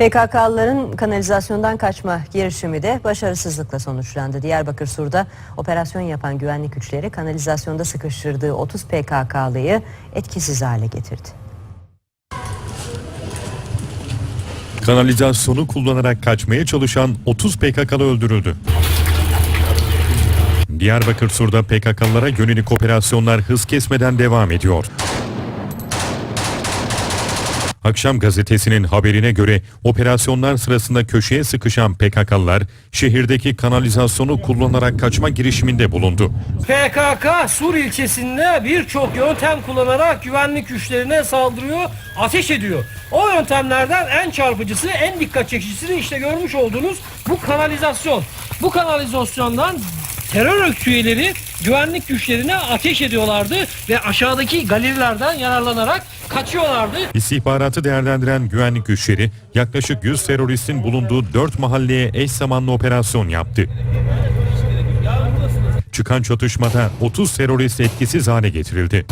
PKK'lıların kanalizasyondan kaçma girişimi de başarısızlıkla sonuçlandı. Diyarbakır Sur'da operasyon yapan güvenlik güçleri kanalizasyonda sıkıştırdığı 30 PKK'lıyı etkisiz hale getirdi. Kanalizasyonu kullanarak kaçmaya çalışan 30 PKK'lı öldürüldü. Diyarbakır Sur'da PKK'lılara yönelik operasyonlar hız kesmeden devam ediyor. Akşam gazetesinin haberine göre operasyonlar sırasında köşeye sıkışan PKK'lılar şehirdeki kanalizasyonu kullanarak kaçma girişiminde bulundu. PKK Sur ilçesinde birçok yöntem kullanarak güvenlik güçlerine saldırıyor, ateş ediyor. O yöntemlerden en çarpıcısı, en dikkat çekicisi işte görmüş olduğunuz bu kanalizasyon. Bu kanalizasyondan terör örgütü üyeleri güvenlik güçlerine ateş ediyorlardı ve aşağıdaki galerilerden yararlanarak kaçıyorlardı. İstihbaratı değerlendiren güvenlik güçleri yaklaşık 100 teröristin bulunduğu 4 mahalleye eş zamanlı operasyon yaptı. Çıkan çatışmada 30 terörist etkisiz hale getirildi.